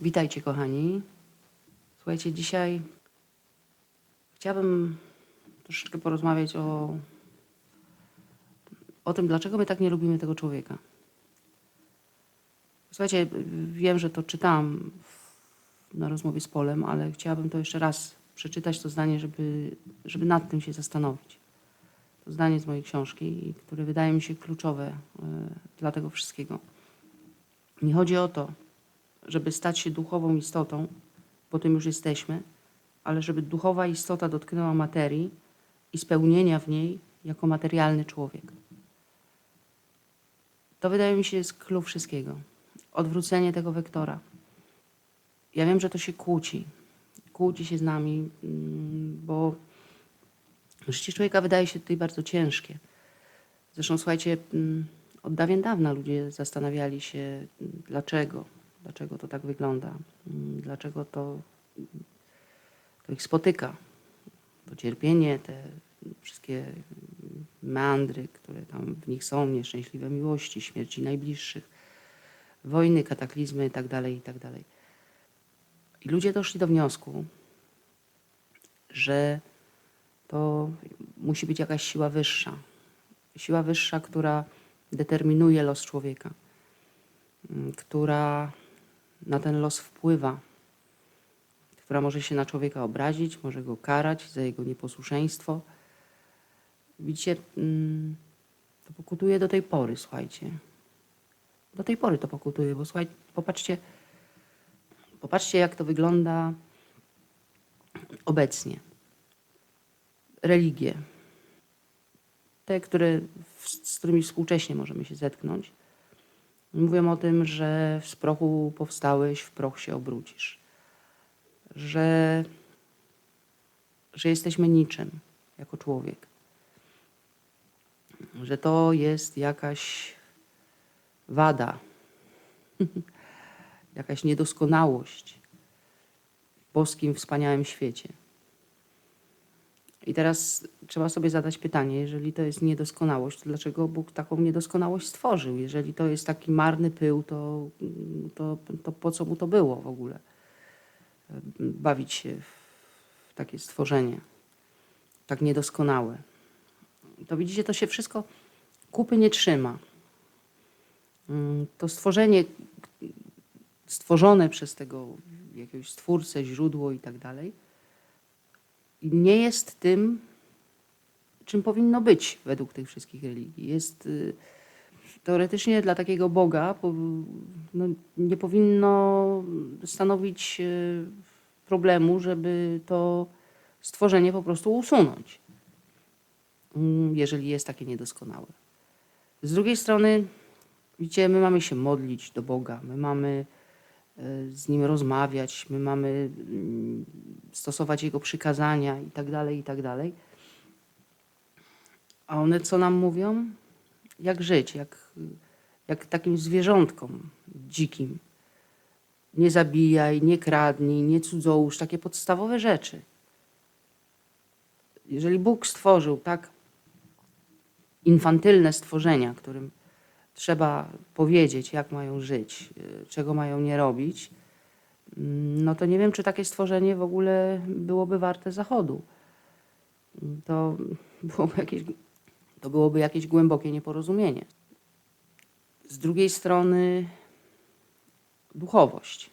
Witajcie, kochani. Słuchajcie, dzisiaj chciałabym troszeczkę porozmawiać o, o tym, dlaczego my tak nie lubimy tego człowieka. Słuchajcie, wiem, że to czytałam na rozmowie z Polem, ale chciałabym to jeszcze raz przeczytać, to zdanie, żeby, żeby nad tym się zastanowić. To zdanie z mojej książki, które wydaje mi się kluczowe y, dla tego wszystkiego. Nie chodzi o to, żeby stać się duchową istotą, bo tym już jesteśmy, ale żeby duchowa istota dotknęła materii i spełnienia w niej jako materialny człowiek. To wydaje mi się jest clue wszystkiego. Odwrócenie tego wektora. Ja wiem, że to się kłóci. Kłóci się z nami, mm, bo życie człowieka wydaje się tutaj bardzo ciężkie. Zresztą słuchajcie, mm, od dawien dawna ludzie zastanawiali się, mm, dlaczego, dlaczego to tak wygląda, mm, dlaczego to, to ich spotyka. To cierpienie, te wszystkie meandry, które tam w nich są, nieszczęśliwe miłości, śmierci najbliższych, wojny, kataklizmy itd., itd. I ludzie doszli do wniosku, że to musi być jakaś siła wyższa. Siła wyższa, która determinuje los człowieka, mm, która na ten los wpływa, która może się na człowieka obrazić, może go karać za jego nieposłuszeństwo. Widzicie, mm, to pokutuje do tej pory, słuchajcie. Do tej pory to pokutuje, bo słuchaj, popatrzcie, popatrzcie jak to wygląda obecnie. Religie, te, które, z którymi współcześnie możemy się zetknąć, mówią o tym, że z prochu powstałeś, w proch się obrócisz. Że, że jesteśmy niczym jako człowiek. Że to jest jakaś wada, jakaś niedoskonałość w boskim, wspaniałym świecie. I teraz trzeba sobie zadać pytanie, jeżeli to jest niedoskonałość, to dlaczego Bóg taką niedoskonałość stworzył? Jeżeli to jest taki marny pył, to, to, to po co mu to było w ogóle? Bawić się w takie stworzenie, tak niedoskonałe. To widzicie, to się wszystko kupy nie trzyma. Mm, To stworzenie stworzone przez tego jakiegoś stwórcę, źródło i tak dalej, nie jest tym, czym powinno być według tych wszystkich religii. Jest y, teoretycznie dla takiego Boga no, nie powinno stanowić y, problemu, żeby to stworzenie po prostu usunąć, mm, jeżeli jest takie niedoskonałe. Z drugiej strony, widzicie, my mamy się modlić do Boga, my mamy z Nim rozmawiać, my mamy mm, stosować Jego przykazania i tak dalej, i tak dalej. A one co nam mówią? Jak żyć, jak, jak takim zwierzątkom dzikim. Nie zabijaj, nie kradnij, nie cudzołóż, takie podstawowe rzeczy. Jeżeli Bóg stworzył tak infantylne stworzenia, którym trzeba powiedzieć, jak mają żyć, y, czego mają nie robić, mm, no to nie wiem, czy takie stworzenie w ogóle byłoby warte zachodu. Mm, To byłoby jakieś, to byłoby jakieś głębokie nieporozumienie. Z drugiej strony duchowość,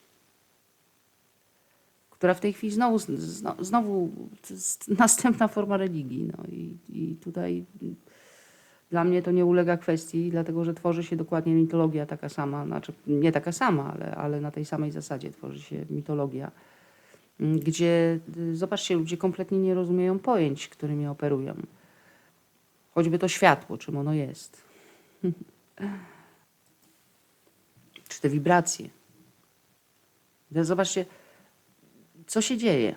która w tej chwili znowu, zno- znowu jest następna forma religii. No i, i tutaj dla mnie to nie ulega kwestii, dlatego że tworzy się dokładnie mitologia taka sama, znaczy nie taka sama, ale, ale na tej samej zasadzie tworzy się mitologia, m, gdzie y, zobaczcie, ludzie kompletnie nie rozumieją pojęć, którymi operują. Choćby to światło, czym ono jest. Czy te wibracje. Teraz Zobaczcie, co się dzieje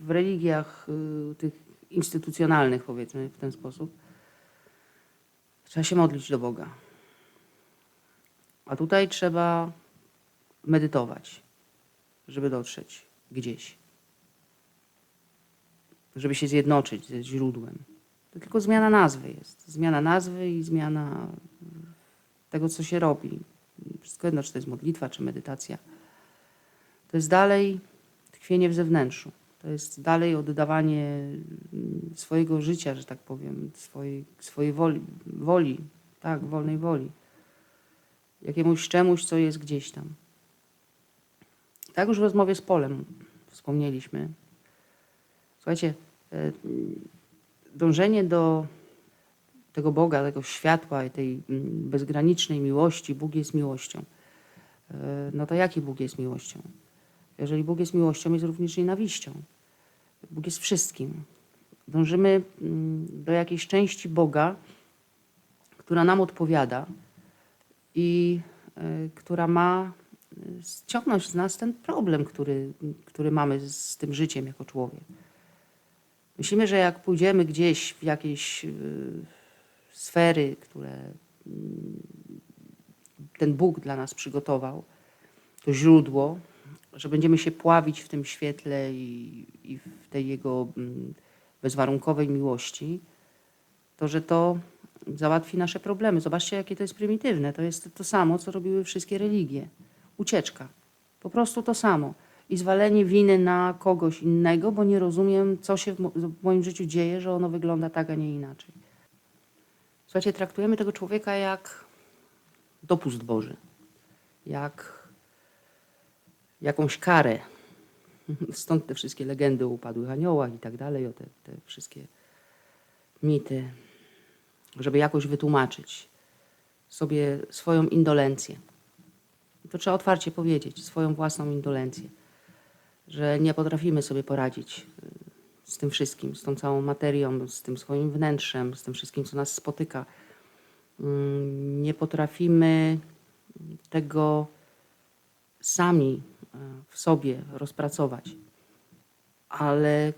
w religiach y, tych instytucjonalnych, powiedzmy w ten sposób. Trzeba się modlić do Boga. A tutaj trzeba medytować, żeby dotrzeć gdzieś. Żeby się zjednoczyć ze źródłem. To tylko zmiana nazwy jest. Zmiana nazwy i zmiana tego, co się robi. Wszystko jedno, czy to jest modlitwa, czy medytacja. To jest dalej tkwienie w zewnętrzu. To jest dalej oddawanie mm, swojego życia, że tak powiem, swojej, swojej woli, woli, tak, wolnej woli. Jakiemuś czemuś, co jest gdzieś tam. Tak już w rozmowie z Polem wspomnieliśmy. Słuchajcie, e, dążenie do tego Boga, tego światła i tej mm, bezgranicznej miłości, Bóg jest miłością. E, No to jaki Bóg jest miłością? Jeżeli Bóg jest miłością, jest również nienawiścią. Bóg jest wszystkim. Dążymy mm, do jakiejś części Boga, która nam odpowiada i y, która ma y, ściągnąć z nas ten problem, który, który mamy z, tym życiem jako człowiek. Myślimy, że jak pójdziemy gdzieś w jakieś y, sfery, które mm, ten Bóg dla nas przygotował, to źródło, że będziemy się pławić w tym świetle i, i w tej Jego mm, bezwarunkowej miłości, to że to załatwi nasze problemy. Zobaczcie, jakie to jest prymitywne. To jest to samo, co robiły wszystkie religie. Ucieczka. Po prostu to samo. I zwalenie winy na kogoś innego, bo nie rozumiem, co się w, mo- w moim życiu dzieje, że ono wygląda tak, a nie inaczej. Słuchajcie, traktujemy tego człowieka jak dopust Boży, jak jakąś karę. Stąd te wszystkie legendy o upadłych aniołach i tak dalej, o te, te wszystkie mity, żeby jakoś wytłumaczyć sobie swoją indolencję. I to trzeba otwarcie powiedzieć, swoją własną indolencję, że nie potrafimy sobie poradzić y, z tym wszystkim, z tą całą materią, z tym swoim wnętrzem, z tym wszystkim, co nas spotyka. Mm, Nie potrafimy tego sami w sobie rozpracować. Ale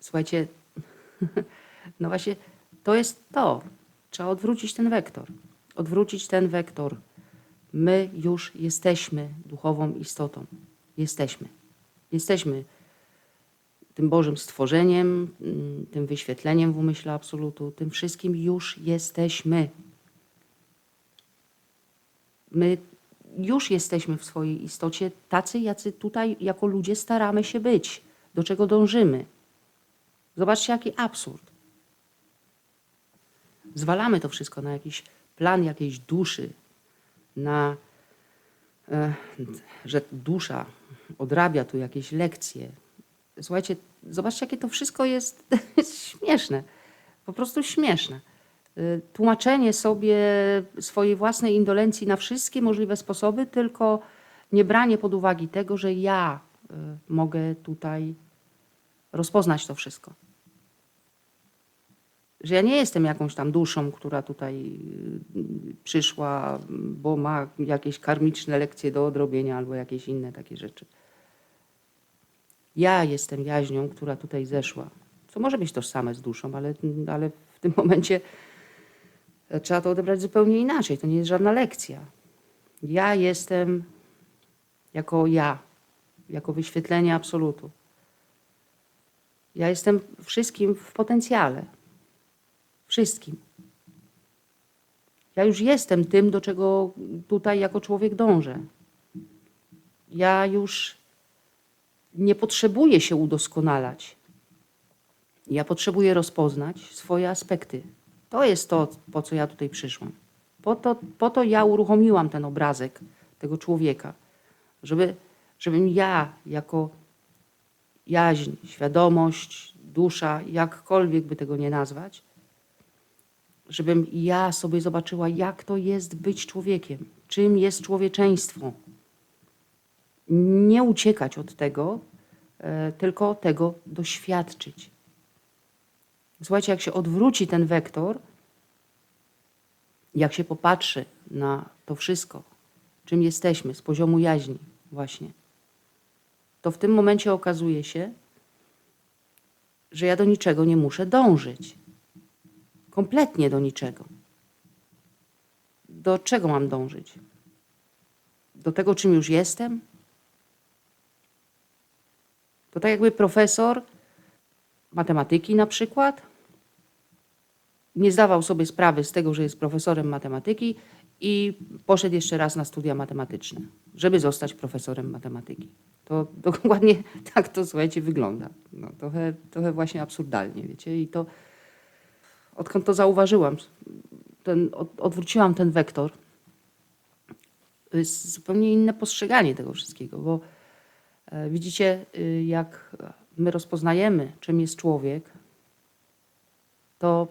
słuchajcie, no właśnie to jest to. Trzeba odwrócić ten wektor. Odwrócić ten wektor. My już jesteśmy duchową istotą. Jesteśmy. Jesteśmy tym Bożym stworzeniem, mm, tym wyświetleniem w umyśle absolutu, tym wszystkim już jesteśmy. My już jesteśmy w swojej istocie tacy, jacy tutaj jako ludzie staramy się być, do czego dążymy. Zobaczcie, jaki absurd. Zwalamy to wszystko na jakiś plan jakiejś duszy, na, e, że dusza odrabia tu jakieś lekcje. Słuchajcie, zobaczcie, jakie to wszystko jest, jest śmieszne. Po prostu śmieszne. Y, Tłumaczenie sobie swojej własnej indolencji na wszystkie możliwe sposoby, tylko nie branie pod uwagę tego, że ja y, mogę tutaj rozpoznać to wszystko. Że ja nie jestem jakąś tam duszą, która tutaj y, przyszła, bo ma jakieś karmiczne lekcje do odrobienia albo jakieś inne takie rzeczy. Ja jestem jaźnią, która tutaj zeszła. Co może być tożsame z duszą, ale, ale w tym momencie trzeba to odebrać zupełnie inaczej. To nie jest żadna lekcja. Ja jestem jako ja, jako wyświetlenie absolutu. Ja jestem wszystkim w potencjale. Wszystkim. Ja już jestem tym, do czego tutaj jako człowiek dążę. Ja już nie potrzebuję się udoskonalać. Ja potrzebuję rozpoznać swoje aspekty. To jest to, po co ja tutaj przyszłam. Po to, po to ja uruchomiłam ten obrazek tego człowieka, żeby, żebym ja jako jaźń, świadomość, dusza, jakkolwiek by tego nie nazwać, żebym ja sobie zobaczyła, jak to jest być człowiekiem, czym jest człowieczeństwo. Nie uciekać od tego, e, tylko tego doświadczyć. Słuchajcie, jak się odwróci ten wektor, jak się popatrzy na to wszystko, czym jesteśmy, z poziomu jaźni, właśnie, to w tym momencie okazuje się, że ja do niczego nie muszę dążyć. Kompletnie do niczego. Do czego mam dążyć? Do tego, czym już jestem? To tak jakby profesor matematyki na przykład nie zdawał sobie sprawy z tego, że jest profesorem matematyki i poszedł jeszcze raz na studia matematyczne, żeby zostać profesorem matematyki. To dokładnie tak to, słuchajcie, wygląda. No, trochę, trochę właśnie absurdalnie, wiecie. I to odkąd to zauważyłam, ten, od, odwróciłam ten wektor, to jest zupełnie inne postrzeganie tego wszystkiego, bo e, widzicie, y, jak my rozpoznajemy, czym jest człowiek, to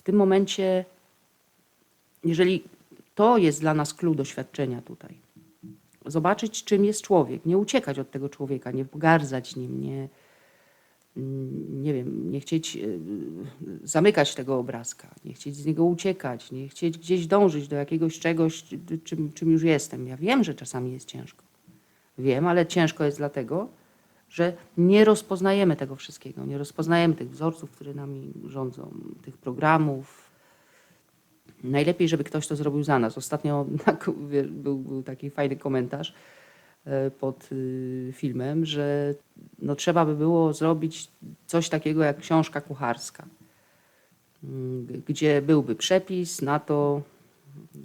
w tym momencie, jeżeli to jest dla nas clue doświadczenia tutaj, zobaczyć, czym jest człowiek, nie uciekać od tego człowieka, nie pogardzać nim, nie, mm, nie wiem, nie chcieć y, zamykać tego obrazka, nie chcieć z niego uciekać, nie chcieć gdzieś dążyć do jakiegoś czegoś, czym, czym już jestem. Ja wiem, że czasami jest ciężko. Wiem, ale ciężko jest dlatego, że nie rozpoznajemy tego wszystkiego, nie rozpoznajemy tych wzorców, które nami rządzą, tych programów. Najlepiej, żeby ktoś to zrobił za nas. Ostatnio był, był taki fajny komentarz e, pod y, filmem, że no, trzeba by było zrobić coś takiego jak książka kucharska, mm, gdzie byłby przepis na to,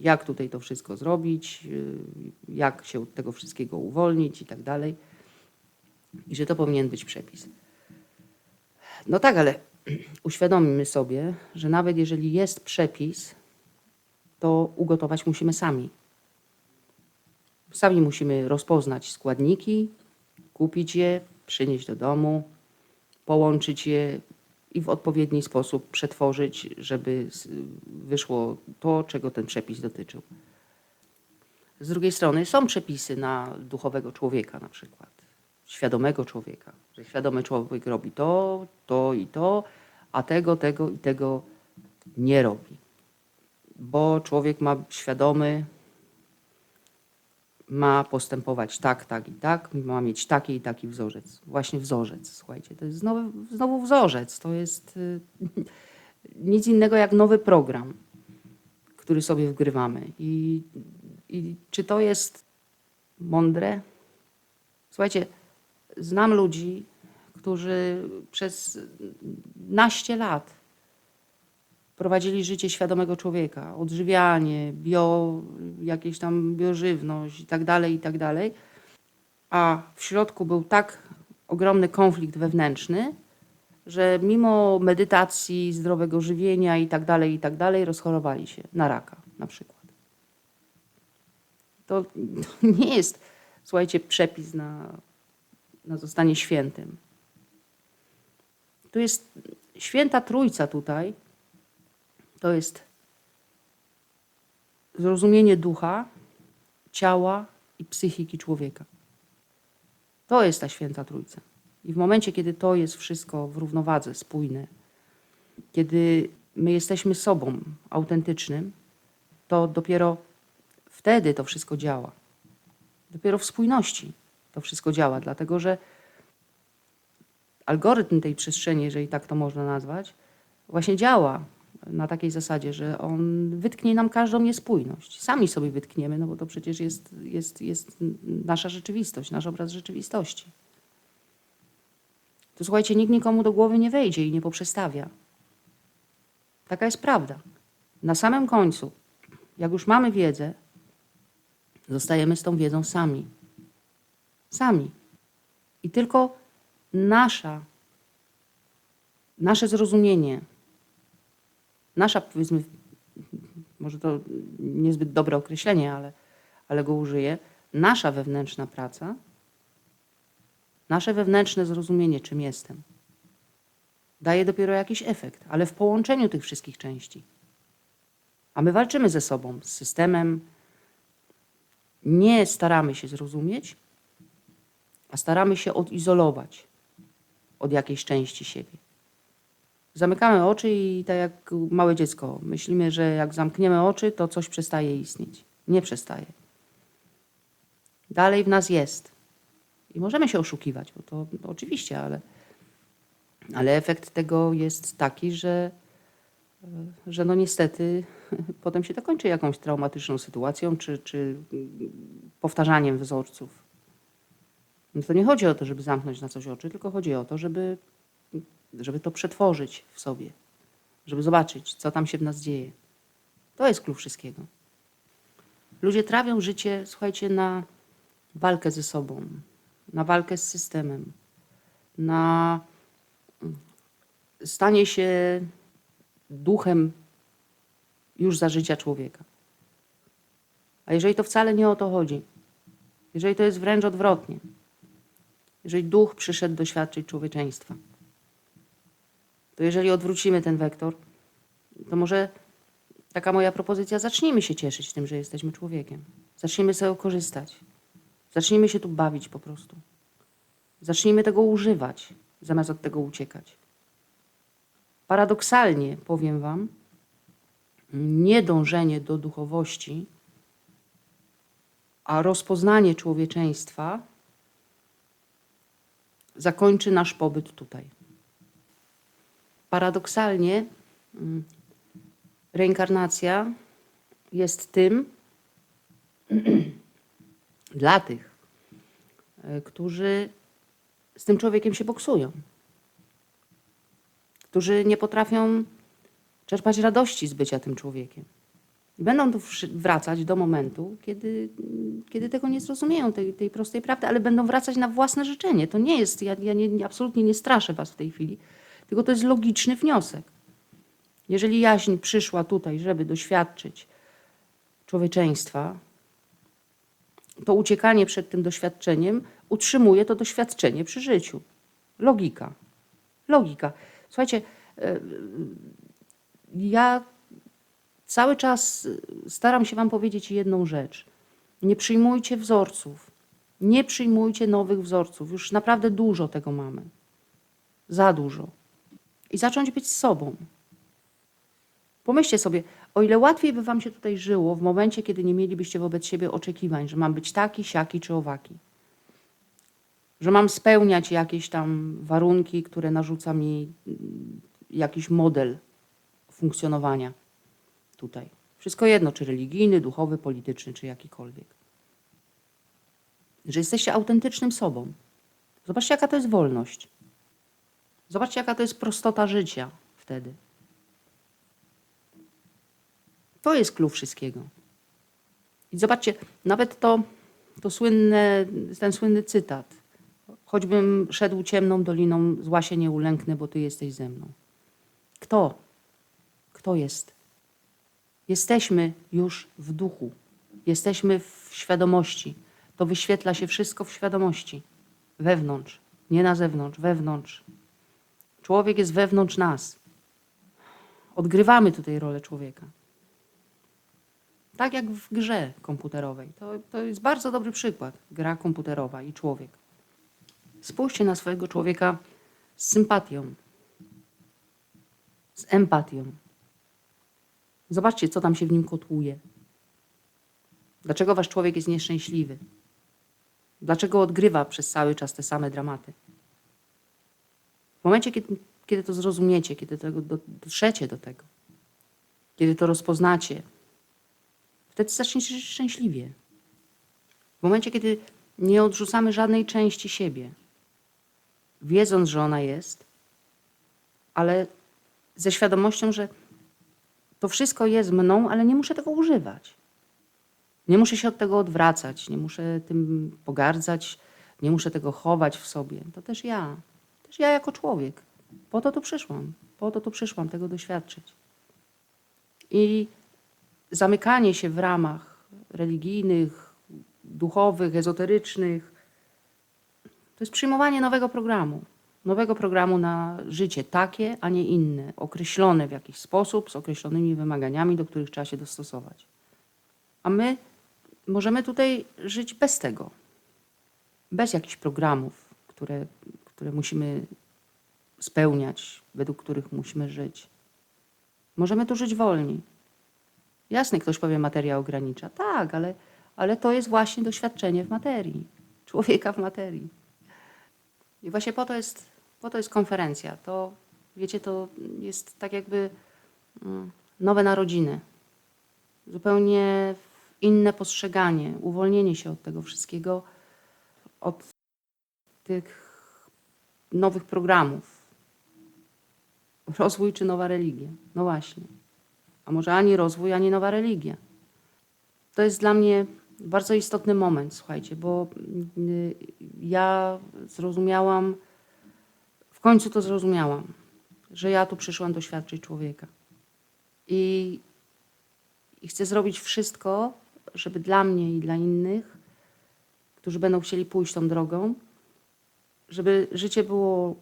jak tutaj to wszystko zrobić, y, jak się od tego wszystkiego uwolnić i tak dalej i że to powinien być przepis. No tak, ale uświadomimy sobie, że nawet jeżeli jest przepis, to ugotować musimy sami. Sami musimy rozpoznać składniki, kupić je, przynieść do domu, połączyć je i w odpowiedni sposób przetworzyć, żeby wyszło to, czego ten przepis dotyczył. Z drugiej strony są przepisy na duchowego człowieka na przykład, świadomego człowieka, że świadomy człowiek robi to, to i to, a tego, tego i tego nie robi. Bo człowiek ma świadomy, ma postępować tak, tak i tak, ma mieć taki i taki wzorzec. Właśnie wzorzec, słuchajcie, to jest znowu, znowu wzorzec, to jest y, nic innego jak nowy program, który sobie wgrywamy. I, I czy to jest mądre? Słuchajcie, znam ludzi, którzy przez naście lat prowadzili życie świadomego człowieka, odżywianie, bio, jakieś tam biożywność i tak dalej, i tak dalej. A w środku był tak ogromny konflikt wewnętrzny, że mimo medytacji, zdrowego żywienia i tak dalej, i tak dalej, rozchorowali się na raka na przykład. To, to nie jest, słuchajcie, przepis na, na zostanie świętym. Tu jest święta trójca tutaj, to jest zrozumienie ducha, ciała i psychiki człowieka. To jest ta święta trójca. I w momencie, kiedy to jest wszystko w równowadze, spójne, kiedy my jesteśmy sobą autentycznym, to dopiero wtedy to wszystko działa. Dopiero w spójności to wszystko działa, dlatego że algorytm tej przestrzeni, jeżeli tak to można nazwać, właśnie działa na takiej zasadzie, że on wytknie nam każdą niespójność. Sami sobie wytkniemy, no bo to przecież jest, jest, jest nasza rzeczywistość, nasz obraz rzeczywistości. To słuchajcie, nikt nikomu do głowy nie wejdzie i nie poprzestawia. Taka jest prawda. Na samym końcu, jak już mamy wiedzę, zostajemy z tą wiedzą sami. Sami. I tylko nasza, nasze zrozumienie, nasza, powiedzmy, może to niezbyt dobre określenie, ale, ale go użyję, nasza wewnętrzna praca, nasze wewnętrzne zrozumienie, czym jestem, daje dopiero jakiś efekt, ale w połączeniu tych wszystkich części. A my walczymy ze sobą, z systemem, nie staramy się zrozumieć, a staramy się odizolować od jakiejś części siebie. Zamykamy oczy i tak jak małe dziecko, myślimy, że jak zamkniemy oczy, to coś przestaje istnieć. Nie przestaje. Dalej w nas jest. I możemy się oszukiwać, bo to, to oczywiście, ale, ale efekt tego jest taki, że, że no niestety potem się to kończy jakąś traumatyczną sytuacją czy, czy powtarzaniem wzorców. No to nie chodzi o to, żeby zamknąć na coś oczy, tylko chodzi o to, żeby, żeby to przetworzyć w sobie, żeby zobaczyć, co tam się w nas dzieje. To jest klucz wszystkiego. Ludzie trawią życie, słuchajcie, na, walkę ze sobą, na walkę z systemem, na mm, stanie się duchem już za życia człowieka. A jeżeli to wcale nie o to chodzi, jeżeli to jest wręcz odwrotnie, jeżeli duch przyszedł doświadczyć człowieczeństwa, to jeżeli odwrócimy ten wektor, to może taka moja propozycja, zacznijmy się cieszyć tym, że jesteśmy człowiekiem. Zacznijmy z tego korzystać. Zacznijmy się tu bawić po prostu. Zacznijmy tego używać, zamiast od tego uciekać. Paradoksalnie, powiem Wam, niedążenie do duchowości, a rozpoznanie człowieczeństwa zakończy nasz pobyt tutaj. Paradoksalnie, mm, reinkarnacja jest tym dla tych, e, którzy z tym człowiekiem się boksują, którzy nie potrafią czerpać radości z bycia tym człowiekiem. Będą tu wracać do momentu, kiedy, kiedy tego nie zrozumieją, tej, tej prostej prawdy, ale będą wracać na własne życzenie. To nie jest, ja, ja nie, absolutnie nie straszę Was w tej chwili, tylko to jest logiczny wniosek. Jeżeli jaźń przyszła tutaj, żeby doświadczyć człowieczeństwa, to uciekanie przed tym doświadczeniem utrzymuje to doświadczenie przy życiu. Logika. Logika. Słuchajcie, e, ja cały czas staram się Wam powiedzieć jedną rzecz. Nie przyjmujcie wzorców. Nie przyjmujcie nowych wzorców. Już naprawdę dużo tego mamy. Za dużo. I zacząć być sobą. Pomyślcie sobie, o ile łatwiej by Wam się tutaj żyło w momencie, kiedy nie mielibyście wobec siebie oczekiwań, że mam być taki, siaki czy owaki. Że mam spełniać jakieś tam warunki, które narzuca mi mm, jakiś model funkcjonowania tutaj. Wszystko jedno, czy religijny, duchowy, polityczny, czy jakikolwiek. Że jesteście autentycznym sobą. Zobaczcie, jaka to jest wolność. Zobaczcie, jaka to jest prostota życia wtedy. To jest klucz wszystkiego. I zobaczcie, nawet to, to słynne, ten słynny cytat. Choćbym szedł ciemną doliną, zła się nie ulęknę, bo Ty jesteś ze mną. Kto? Kto jest? Jesteśmy już w duchu. Jesteśmy w świadomości. To wyświetla się wszystko w świadomości. Wewnątrz. Nie na zewnątrz, wewnątrz. Człowiek jest wewnątrz nas. Odgrywamy tutaj rolę człowieka. Tak jak w grze komputerowej. To, to jest bardzo dobry przykład. Gra komputerowa i człowiek. Spójrzcie na swojego człowieka z sympatią, z empatią. Zobaczcie, co tam się w nim kotłuje. Dlaczego wasz człowiek jest nieszczęśliwy? Dlaczego odgrywa przez cały czas te same dramaty? W momencie, kiedy, kiedy to zrozumiecie, kiedy tego do, dotrzecie do tego, kiedy to rozpoznacie, wtedy zaczniecie żyć szczęśliwie. W momencie, kiedy nie odrzucamy żadnej części siebie, wiedząc, że ona jest, ale ze świadomością, że to wszystko jest mną, ale nie muszę tego używać. Nie muszę się od tego odwracać, nie muszę tym pogardzać, nie muszę tego chować w sobie. To też ja, też ja jako człowiek. Po to tu przyszłam, po to tu przyszłam tego doświadczyć. I zamykanie się w ramach religijnych, duchowych, ezoterycznych, to jest przyjmowanie nowego programu. Nowego programu na życie, takie, a nie inne, określone w jakiś sposób, z określonymi wymaganiami, do których trzeba się dostosować. A my możemy tutaj żyć bez tego, bez jakichś programów, które, które musimy spełniać, według których musimy żyć. Możemy tu żyć wolni. Jasne, ktoś powie, materia ogranicza. Tak, ale, ale to jest właśnie doświadczenie w materii, człowieka w materii. I właśnie po to jest, po to jest konferencja. To, wiecie, to jest tak jakby mm, nowe narodziny. Zupełnie inne postrzeganie, uwolnienie się od tego wszystkiego, od tych nowych programów. Rozwój czy nowa religia? No właśnie. A może ani rozwój, ani nowa religia. To jest dla mnie bardzo istotny moment, słuchajcie, bo y, ja zrozumiałam, końcu to zrozumiałam, że ja tu przyszłam doświadczyć człowieka. I, I chcę zrobić wszystko, żeby dla mnie i dla innych, którzy będą chcieli pójść tą drogą, żeby życie było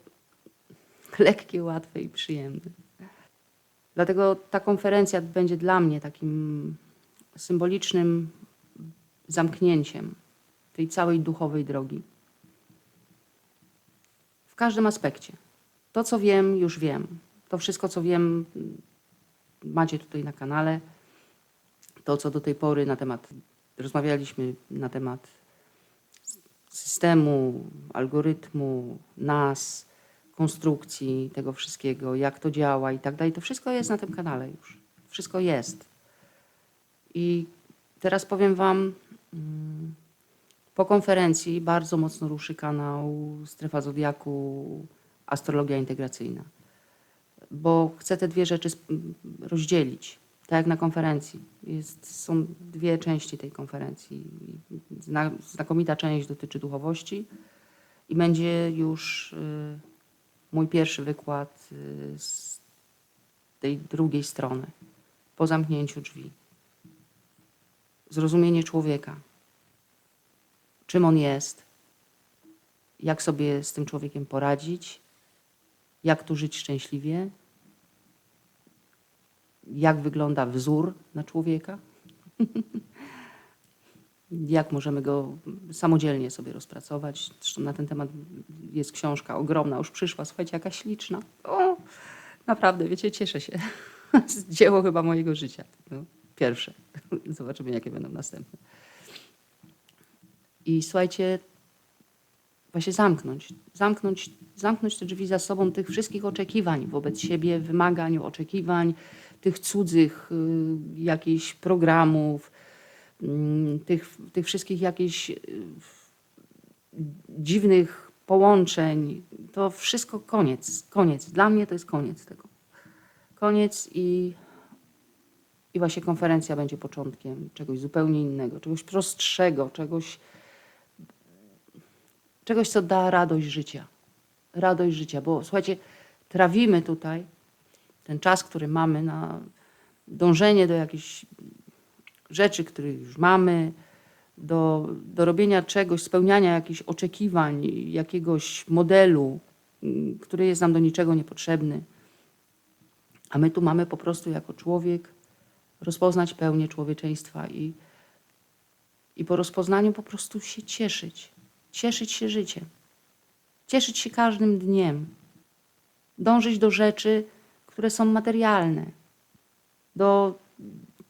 lekkie, łatwe i przyjemne. Dlatego ta konferencja będzie dla mnie takim symbolicznym zamknięciem tej całej duchowej drogi. W każdym aspekcie. To, co wiem, już wiem. To wszystko, co wiem, macie tutaj na kanale. To, co do tej pory na temat, rozmawialiśmy na temat systemu, algorytmu, nas, konstrukcji tego wszystkiego, jak to działa i tak dalej. To wszystko jest na tym kanale już. Wszystko jest. I teraz powiem Wam, mm, po konferencji bardzo mocno ruszy kanał Strefa Zodiaku Astrologia Integracyjna, bo chcę te dwie rzeczy rozdzielić, tak jak na konferencji. Jest, są dwie części tej konferencji. Zna, znakomita część dotyczy duchowości i będzie już y, mój pierwszy wykład y, z tej drugiej strony, po zamknięciu drzwi. Zrozumienie człowieka, czym on jest, jak sobie z tym człowiekiem poradzić, jak tu żyć szczęśliwie, jak wygląda wzór na człowieka, jak możemy go samodzielnie sobie rozpracować. Zresztą na ten temat jest książka ogromna, już przyszła, słuchajcie, jaka śliczna. O, naprawdę, wiecie, cieszę się. Dzieło chyba mojego życia. No, pierwsze. Zobaczymy, jakie będą następne. I słuchajcie, właśnie zamknąć, zamknąć, zamknąć te drzwi za sobą tych wszystkich oczekiwań wobec siebie, wymagań, oczekiwań, tych cudzych y, jakichś programów, mm, tych, tych wszystkich jakichś y, dziwnych połączeń. To wszystko koniec, koniec. Dla mnie to jest koniec tego. Koniec i, i właśnie konferencja będzie początkiem czegoś zupełnie innego, czegoś prostszego, czegoś, czegoś, co da radość życia. Radość życia, bo słuchajcie, trawimy tutaj ten czas, który mamy na dążenie do jakichś rzeczy, które już mamy, do, do robienia czegoś, spełniania jakichś oczekiwań, jakiegoś modelu, mm, który jest nam do niczego niepotrzebny. A my tu mamy po prostu jako człowiek rozpoznać pełnię człowieczeństwa i, i po rozpoznaniu po prostu się cieszyć. Cieszyć się życiem. Cieszyć się każdym dniem. Dążyć do rzeczy, które są materialne. Do,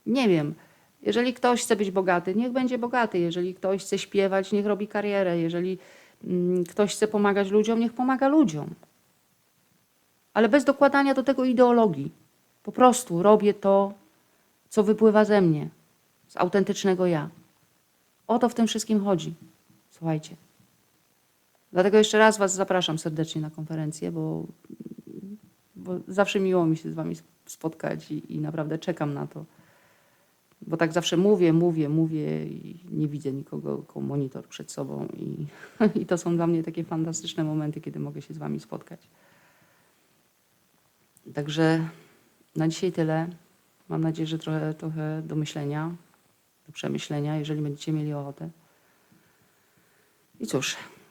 nie wiem, jeżeli ktoś chce być bogaty, niech będzie bogaty. Jeżeli ktoś chce śpiewać, niech robi karierę. Jeżeli mm, ktoś chce pomagać ludziom, niech pomaga ludziom. Ale bez dokładania do tego ideologii. Po prostu robię to, co wypływa ze mnie, z autentycznego ja. O to w tym wszystkim chodzi. Słuchajcie. Dlatego jeszcze raz Was zapraszam serdecznie na konferencję, bo, bo zawsze miło mi się z Wami spotkać i, i naprawdę czekam na to. Bo tak zawsze mówię, mówię, mówię i nie widzę nikogo, tylko monitor przed sobą. I, I to są dla mnie takie fantastyczne momenty, kiedy mogę się z Wami spotkać. Także na dzisiaj tyle. Mam nadzieję, że trochę, trochę do myślenia, do przemyślenia, jeżeli będziecie mieli ochotę. I cóż,